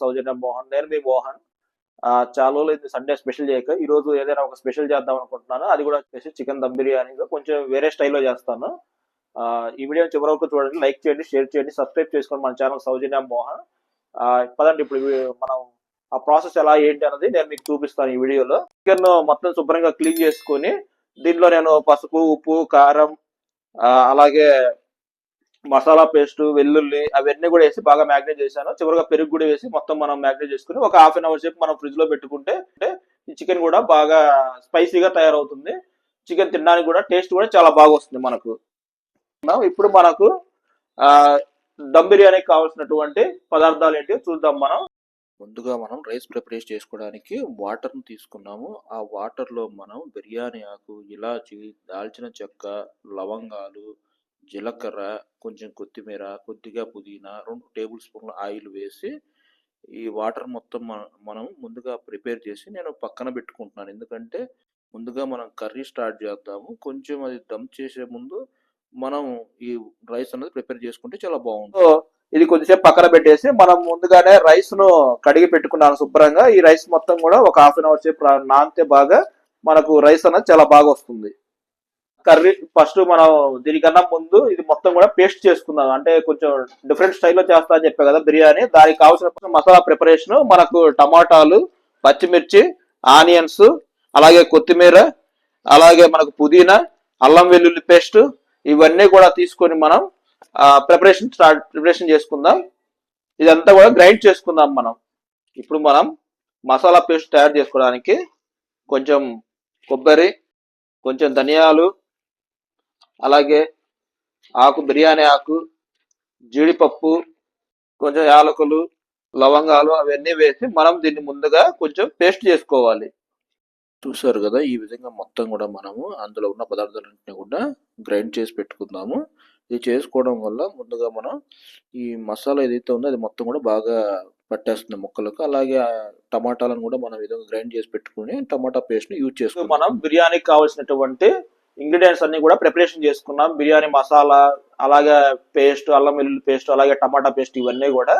సౌజన్య మోహన్. నేను మీ మోహన్. చాలా రోజులు ఇది సండే స్పెషల్ చేయక. ఈ రోజు ఏదైనా ఒక స్పెషల్ చేద్దాం అనుకుంటున్నాను. అది కూడా వచ్చేసి చికెన్ దమ్ బిర్యానీగా కొంచెం వేరే స్టైల్లో చేస్తాను. ఆ, ఈ వీడియో చివరి వరకు చూడండి. లైక్ చేయండి షేర్ చేయండి సబ్స్క్రైబ్ చేసుకోండి మన ఛానల్ సౌజన్య మోహన్. పదండి ఇప్పుడు మనం ఆ ప్రాసెస్ ఎలా ఏంటి అన్నది నేను మీకు చూపిస్తాను ఈ వీడియోలో. చికెన్ మొత్తం శుభ్రంగా క్లీన్ చేసుకొని దీంట్లో నేను పసుపు ఉప్పు కారం అలాగే మసాలా పేస్ట్ వెల్లుల్లి అవన్నీ కూడా వేసి బాగా మ్యాగ్నేట్ చేశాను. చివరిగా పెరుగు కూడా వేసి మొత్తం మనం మ్యాగ్నేట్ చేసుకుని ఒక హాఫ్ అన్ అవర్ సేపు మనం ఫ్రిడ్జ్లో పెట్టుకుంటే అంటే చికెన్ కూడా బాగా స్పైసీగా తయారవుతుంది. చికెన్ తినడానికి కూడా టేస్ట్ కూడా చాలా బాగా వస్తుంది మనకు. ఇప్పుడు మనకు ఆ దమ్ బిర్యానీకి కావాల్సినటువంటి పదార్థాలు ఏంటి చూద్దాం మనం. ముందుగా మనం రైస్ ప్రిపరేట్ చేసుకోవడానికి వాటర్ను తీసుకున్నాము. ఆ వాటర్లో మనం బిర్యానీ ఆకు ఇలాచి దాల్చిన చెక్క లవంగాలు జీలకర్ర కొంచెం కొత్తిమీర కొద్దిగా పుదీనా రెండు టేబుల్ స్పూన్ల ఆయిల్ వేసి ఈ వాటర్ మొత్తం మనం ముందుగా ప్రిపేర్ చేసి నేను పక్కన పెట్టుకుంటున్నాను. ఎందుకంటే ముందుగా మనం కర్రీ స్టార్ట్ చేద్దాము. కొంచెం అది దమ్ చేసే ముందు మనం ఈ రైస్ అనేది ప్రిపేర్ చేసుకుంటే చాలా బాగుంటుంది. ఇది కొద్దిసేపు పక్కన పెట్టేసి మనం ముందుగానే రైస్ను కడిగి పెట్టుకున్నాను శుభ్రంగా. ఈ రైస్ మొత్తం కూడా ఒక హాఫ్ అన్ అవర్ సేపు నానితే బాగా మనకు రైస్ అనేది చాలా బాగా వస్తుంది. కర్రీ ఫస్ట్ మనం దీనికన్నా ముందు ఇది మొత్తం కూడా పేస్ట్ చేసుకుందాం. అంటే కొంచెం డిఫరెంట్ స్టైల్లో చేస్తా అని చెప్పా కదా బిర్యానీ. దానికి కావాల్సిన మసాలా ప్రిపరేషన్ మనకు టమాటాలు పచ్చిమిర్చి ఆనియన్స్ అలాగే కొత్తిమీర అలాగే మనకు పుదీనా అల్లం వెల్లుల్లి పేస్ట్ ఇవన్నీ కూడా తీసుకొని మనం ప్రిపరేషన్ స్టార్ట్ ప్రిపరేషన్ చేసుకుందాం. ఇదంతా కూడా గ్రైండ్ చేసుకుందాం మనం. ఇప్పుడు మనం మసాలా పేస్ట్ తయారు చేసుకోవడానికి కొంచెం కొబ్బరి కొంచెం ధనియాలు అలాగే ఆకు బిర్యానీ ఆకు జీడిపప్పు కొంచెం యాలకులు లవంగాలు అవన్నీ వేసి మనం దీన్ని ముందుగా కొంచెం పేస్ట్ చేసుకోవాలి. చూసారు కదా ఈ విధంగా మొత్తం కూడా మనము అందులో ఉన్న పదార్థాలన్నింటినీ కూడా గ్రైండ్ చేసి పెట్టుకుందాము. ఇది చేసుకోవడం వల్ల ముందుగా మనం ఈ మసాలా ఏదైతే ఉందో అది మొత్తం కూడా బాగా పట్టేస్తుంది ముక్కలకు. అలాగే టమాటాలను కూడా మనం విధంగా గ్రైండ్ చేసి పెట్టుకుని టమాటా పేస్ట్ని యూజ్ చేసుకుంటాం మనం బిర్యానీకి కావాల్సినటువంటి ఇంగ్రీడియంట్స్ అన్ని కూడా ప్రిపరేషన్ చేసుకున్నాం. బిర్యానీ మసాలా అలాగే పేస్ట్ అల్లం వెల్లుల్లి పేస్ట్ అలాగే టమాటా పేస్ట్ ఇవన్నీ కూడా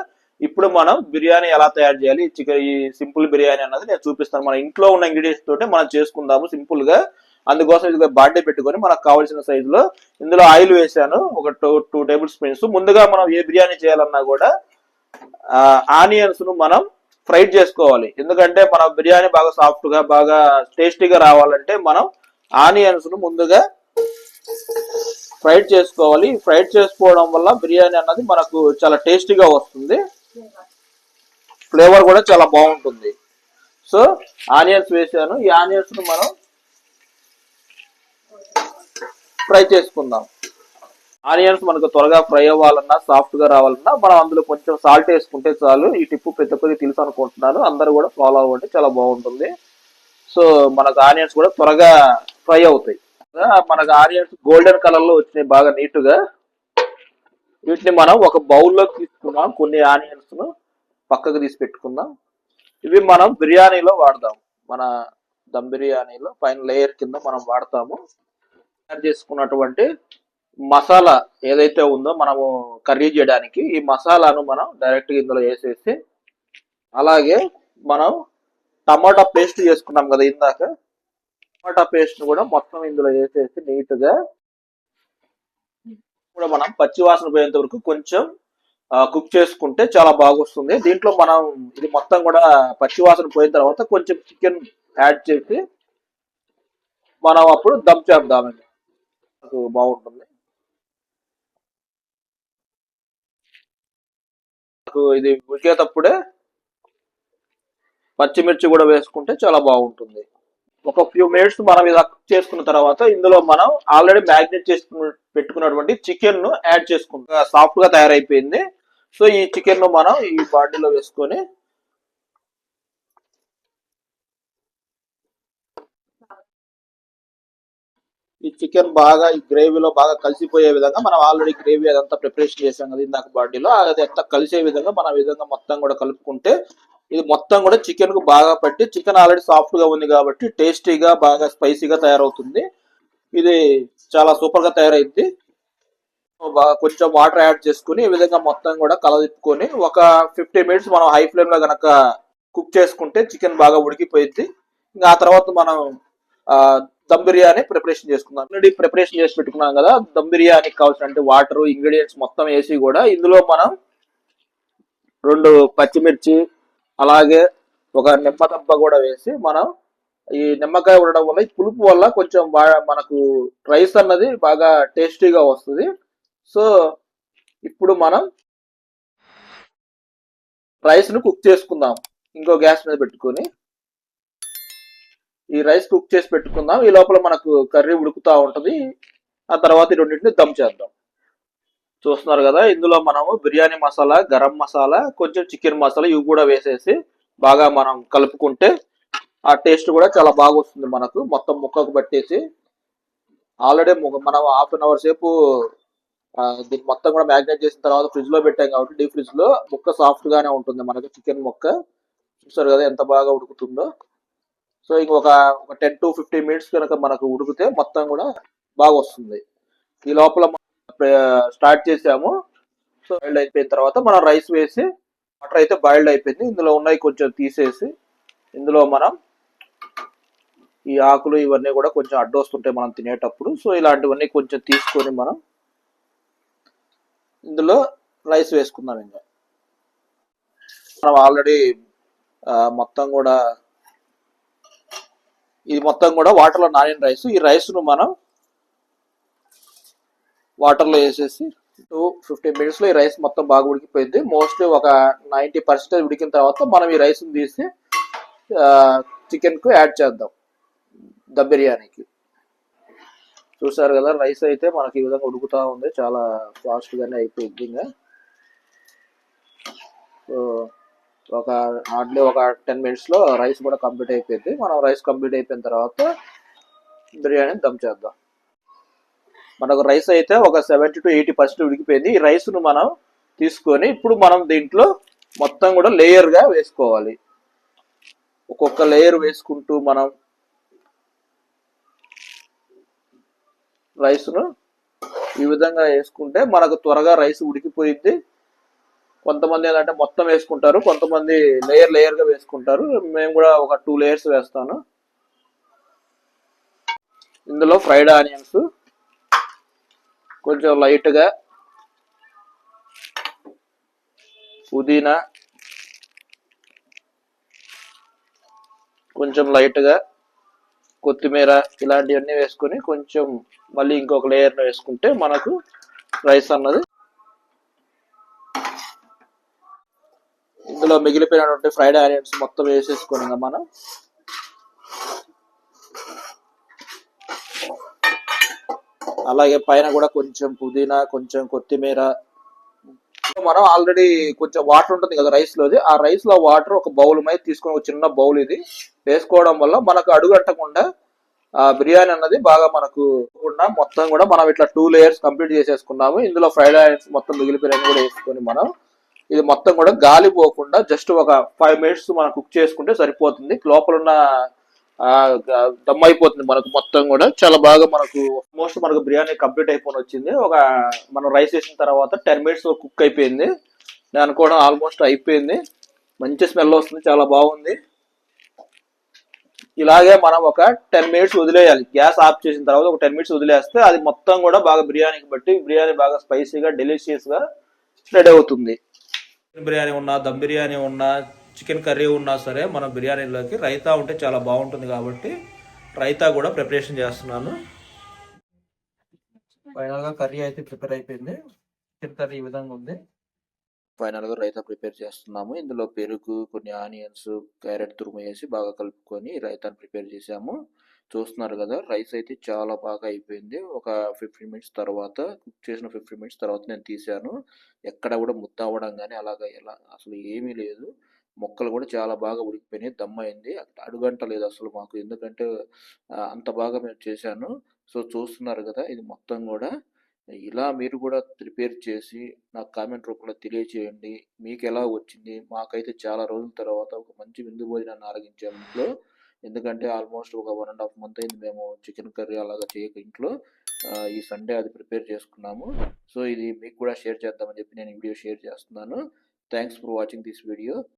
ఇప్పుడు మనం బిర్యానీ ఎలా తయారు చేయాలి చికెన్ ఈ సింపుల్ బిర్యానీ అన్నది నేను చూపిస్తాను. మన ఇంట్లో ఉన్న ఇంగ్రీడియంట్స్ తోటే మనం చేసుకుందాము సింపుల్గా. అందుకోసం ఇది బాడీ పెట్టుకొని మనకు కావాల్సిన సైజు లో ఇందులో ఆయిల్ వేసాను. ఒక టూ టూ టేబుల్ స్పూన్స్. ముందుగా మనం ఏ బిర్యానీ చేయాలన్నా కూడా ఆనియన్స్ను మనం ఫ్రైడ్ చేసుకోవాలి. ఎందుకంటే మన బిర్యానీ బాగా సాఫ్ట్గా బాగా టేస్టీగా రావాలంటే మనం ఆనియన్స్ను ముందుగా ఫ్రైడ్ చేసుకోవాలి. ఫ్రైడ్ చేసుకోవడం వల్ల బిర్యానీ అన్నది మనకు చాలా టేస్టీగా వస్తుంది. ఫ్లేవర్ కూడా చాలా బాగుంటుంది. సో ఆనియన్స్ వేసాను. ఈ ఆనియన్స్ను మనం ఫ్రై చేసుకుందాం. ఆనియన్స్ మనకు త్వరగా ఫ్రై అవ్వాలన్నా సాఫ్ట్గా రావాలన్నా మనం అందులో కొంచెం సాల్ట్ వేసుకుంటే చాలు. ఈ టిప్పు ప్రతి ఒక్కరికి తెలుసు అనుకుంటున్నాను. అందరూ కూడా ఫాలో అవ్వండి. చాలా బాగుంటుంది. సో మనకు ఆనియన్స్ కూడా త్వరగా ఫ్రై అవుతాయి. మనకు ఆనియన్స్ గోల్డెన్ కలర్లో వచ్చినాయి బాగా నీట్గా వీటిని మనం ఒక బౌల్లోకి తీసుకుందాం కొన్ని ఆనియన్స్ను పక్కకు తీసి పెట్టుకుందాం. ఇవి మనం బిర్యానీలో వాడదాం. మన దమ్ బిర్యానీలో పైన లేయర్ కింద మనం వాడతాము. తయారు చేసుకున్నటువంటి మసాలా ఏదైతే ఉందో మనము కర్రీ చేయడానికి ఈ మసాలాను మనం డైరెక్ట్ ఇందులో వేసేసి అలాగే మనం టమాటా పేస్ట్ చేసుకున్నాం కదా ఇందాక. టమాటా పేస్ట్ కూడా మొత్తం ఇందులో వేసేసి నీట్గా కూడా మనం పచ్చివాసన పోయేంత వరకు కొంచెం కుక్ చేసుకుంటే చాలా బాగొస్తుంది. దీంట్లో మనం ఇది మొత్తం కూడా పచ్చివాసన పోయిన తర్వాత కొంచెం చికెన్ యాడ్ చేసి మనం అప్పుడు దమ్ చేద్దామండి. నాకు బాగుంటుంది. నాకు ఇది ఉడికేటప్పుడే పచ్చిమిర్చి కూడా వేసుకుంటే చాలా బాగుంటుంది. ఒక ఫ్యూ మినిట్స్ మనం ఇలా చేసుకున్న తర్వాత ఇందులో మనం ఆల్రెడీ మ్యాగ్నేట్ చేసుకుని పెట్టుకున్నటువంటి చికెన్ను యాడ్ చేసుకుంటాం. సాఫ్ట్గా తయారైపోయింది. సో ఈ చికెన్ను మనం ఈ బాడీలో వేసుకొని ఈ చికెన్ బాగా ఈ గ్రేవీలో బాగా కలిసిపోయే విధంగా మనం ఆల్రెడీ గ్రేవీ అదంతా ప్రిపరేషన్ చేసాం కదా ఇందాక బాడీలో అది అంతా కలిసే విధంగా మనం విధంగా మొత్తం కూడా కలుపుకుంటే ఇది మొత్తం కూడా చికెన్కు బాగా పట్టి చికెన్ ఆల్రెడీ సాఫ్ట్గా ఉంది కాబట్టి టేస్టీగా బాగా స్పైసీగా తయారవుతుంది. ఇది చాలా సూపర్గా తయారైంది బాగా కొంచెం వాటర్ యాడ్ చేసుకుని ఈ విధంగా మొత్తం కూడా కలదిప్పుకొని ఒక ఫిఫ్టీ మినిట్స్ మనం హై ఫ్లేమ్లో కనుక కుక్ చేసుకుంటే చికెన్ బాగా ఉడికిపోయింది ఇంకా ఆ తర్వాత మనం దమ్ బిర్యానీ ప్రిపరేషన్ చేసుకుందాం. ఆల్రెడీ ప్రిపరేషన్ చేసి పెట్టుకున్నాం కదా దమ్ బిర్యానీకి కావాల్సిన వాటర్ ఇంగ్రీడియంట్స్ మొత్తం వేసి కూడా ఇందులో మనం రెండు పచ్చిమిర్చి అలాగే ఒక నిమ్మ దెబ్బ కూడా వేసి మనం ఈ నిమ్మకాయ ఉండడం వల్ల ఈ పులుపు వల్ల కొంచెం బాగా మనకు రైస్ అన్నది బాగా టేస్టీగా వస్తుంది. సో ఇప్పుడు మనం రైస్ను కుక్ చేసుకుందాం. ఇంకో గ్యాస్ మీద పెట్టుకొని. ఈ రైస్ కుక్ చేసి పెట్టుకుందాం. ఈ లోపల మనకు కర్రీ ఉడుకుతూ ఉంటుంది. ఆ తర్వాత ఈ రెండింటిని దమ్ చేద్దాం. చూస్తున్నారు కదా ఇందులో మనము బిర్యానీ మసాలా గరం మసాలా కొంచెం చికెన్ మసాలా ఇవి కూడా వేసేసి బాగా మనం కలుపుకుంటే ఆ టేస్ట్ కూడా చాలా బాగా వస్తుంది మనకు. మొత్తం ముక్కకు పట్టేసి ఆల్రెడీ మనం హాఫ్ అన్ అవర్ సేపు దీన్ని మొత్తం కూడా మ్యాగ్నేట్ చేసిన తర్వాత ఫ్రిడ్జ్లో పెట్టాం కాబట్టి డీప్ ఫ్రిడ్జ్లో ముక్క సాఫ్ట్ గానే ఉంటుంది మనకి చికెన్ ముక్క. చూస్తారు కదా ఎంత బాగా ఉడుకుతుందో. సో ఇంకొక ఒక టెన్ టు ఫిఫ్టీన్ మినిట్స్ కనుక మనకు ఉడికితే మొత్తం కూడా బాగా వస్తుంది ఈ లోపల స్టార్ట్ చేసాము. సో బాయిల్డ్ అయిపోయిన తర్వాత మనం రైస్ వేసి వాటర్ అయితే బాయిల్డ్ అయిపోయింది. ఇందులో ఉన్నాయి కొంచెం తీసేసి ఇందులో మనం ఈ ఆకులు ఇవన్నీ కూడా కొంచెం అడ్డొస్తుంటాయి మనం తినేటప్పుడు. సో ఇలాంటివన్నీ కొంచెం తీసుకొని మనం ఇందులో రైస్ వేసుకుందాం ఇంకా. మనం ఆల్రెడీ మొత్తం కూడా ఇది మొత్తం కూడా వాటర్లో నానిన రైస్. ఈ రైస్ను మనం వాటర్లో వేసేసి టూ ఫిఫ్టీన్ మినిట్స్లో ఈ రైస్ మొత్తం బాగా ఉడికిపోయింది. మోస్ట్లీ ఒక నైంటీ పర్సెంటేజ్ ఉడికిన తర్వాత మనం ఈ రైస్ని తీసి చికెన్కు యాడ్ చేద్దాం. దమ్ బిర్యానీకి. చూసారు కదా రైస్ అయితే మనకి ఈ విధంగా ఉడుకుతూ ఉంది. చాలా ఫాస్ట్గానే అయిపోయింది ఇంకా. సో ఒక హార్డ్లీ ఒక టెన్ మినిట్స్లో రైస్ కూడా కంప్లీట్ అయిపోయింది. మనం రైస్ కంప్లీట్ అయిపోయిన తర్వాత బిర్యానీ దమ్ చేద్దాం. మనకు రైస్ అయితే ఒక సెవెంటీ టు ఎయిటీ పర్సెంట్ ఉడికిపోయింది. ఈ రైస్ను మనం తీసుకొని ఇప్పుడు మనం దీంట్లో మొత్తం కూడా లేయర్గా వేసుకోవాలి. ఒక్కొక్క లేయర్ వేసుకుంటూ మనం రైస్ను ఈ విధంగా వేసుకుంటే మనకు త్వరగా రైస్ ఉడికిపోయింది కొంతమంది ఏంటంటే మొత్తం వేసుకుంటారు కొంతమంది లేయర్ లేయర్గా వేసుకుంటారు. మేము కూడా ఒక టూ లేయర్స్ వేస్తాను. ఇందులో ఫ్రైడ్ ఆనియన్స్ కొంచెం లైట్గా పుదీనా కొంచెం లైట్గా కొత్తిమీర ఇలాంటివన్నీ వేసుకొని కొంచెం మళ్ళీ ఇంకొక లేయర్ను వేసుకుంటే మనకు రైస్ అన్నది ఇందులో మిగిలిపోయినటువంటి ఫ్రైడ్ ఆనియన్స్ మొత్తం వేసేసుకొని ఇంకా మనం అలాగే పైన కూడా కొంచెం పుదీనా కొంచెం కొత్తిమీర. మనం ఆల్రెడీ కొంచెం వాటర్ ఉంటుంది కదా రైస్ లోది. ఆ రైస్లో వాటర్ ఒక బౌల్ మీద తీసుకొని ఒక చిన్న బౌల్ ఇది. వేసుకోవడం వల్ల మనకు అడుగంటకుండా ఆ బిర్యానీ అన్నది బాగా మనకు కూడా మొత్తం కూడా మనం ఇట్లా టూ లేయర్స్ కంప్లీట్ చేసేసుకున్నాము. ఇందులో ఫ్రైడ్ ఆనియన్స్ మొత్తం మిగిలిపోయిన కూడా వేసుకొని మనం ఇది మొత్తం కూడా గాలి పోకుండా జస్ట్ ఒక ఫైవ్ మినిట్స్ మనం కుక్ చేసుకుంటే సరిపోతుంది. లోపల ఉన్న దమ్ అయిపోతుంది మనకు మొత్తం కూడా. చాలా బాగా మనకు మోస్ట్ మనకు బిర్యానీ కంప్లీట్ అయిపోయి వచ్చింది. ఒక మనం రైస్ వేసిన తర్వాత టెన్ మినిట్స్ కుక్ అయిపోయింది. నేను అనుకోవడం ఆల్మోస్ట్ అయిపోయింది. మంచి స్మెల్ వస్తుంది చాలా బాగుంది. ఇలాగే మనం ఒక టెన్ మినిట్స్ వదిలేయాలి. గ్యాస్ ఆఫ్ చేసిన తర్వాత ఒక టెన్ మినిట్స్ వదిలేస్తే అది మొత్తం కూడా బాగా బిర్యానీకి బట్టి బిర్యానీ బాగా స్పైసీగా డెలిషియస్గా రెడీ అవుతుంది. చికెన్ బిర్యానీ ఉన్నా దమ్ బిర్యానీ ఉన్నా చికెన్ కర్రీ ఉన్నా సరే మన బిర్యానీలోకి రైతా ఉంటే చాలా బాగుంటుంది కాబట్టి రైతా కూడా ప్రిపరేషన్ చేస్తున్నాను. ఫైనల్గా కర్రీ అయితే ప్రిపేర్ అయిపోయింది. చికెన్ కర్రీ ఈ విధంగా ఉంది. ఫైనల్గా రైతా ప్రిపేర్ చేస్తున్నాము. ఇందులో పెరుగు కొన్ని ఆనియన్స్ క్యారెట్ తురుము వేసి బాగా కలుపుకొని రైతాని ప్రిపేర్ చేసాము చూస్తున్నారు కదా రైస్ అయితే చాలా బాగా అయిపోయింది. ఒక ఫిఫ్టీన్ మినిట్స్ తర్వాత కుక్ చేసిన ఫిఫ్టీన్ మినిట్స్ తర్వాత నేను తీసాను ఎక్కడ కూడా ముద్ద అవ్వడం కానీ అలాగా ఎలా అసలు ఏమీ లేదు. మొక్కలు కూడా చాలా బాగా ఉడికిపోయినాయి. దమ్ అయింది. అడుగంట లేదు అసలు మాకు. ఎందుకంటే అంత బాగా మేము చేశాను. సో చూస్తున్నారు కదా ఇది మొత్తం కూడా. ఇలా మీరు కూడా ప్రిపేర్ చేసి నాకు కామెంట్ రూపంలో తెలియచేయండి. మీకు ఎలా వచ్చింది? మాకైతే చాలా రోజుల తర్వాత ఒక మంచి విందు భోజనాన్ని ఆరగించాము ఇంట్లో. ఎందుకంటే ఆల్మోస్ట్ ఒక వన్ అండ్ హాఫ్ మంత్ అయింది మేము చికెన్ కర్రీ అలాగా చేయక ఇంట్లో. ఈ సండే అది ప్రిపేర్ చేసుకున్నాము. సో ఇది మీకు కూడా షేర్ చేద్దామని చెప్పి నేను వీడియో షేర్ చేస్తున్నాను. Thanks for watching this video.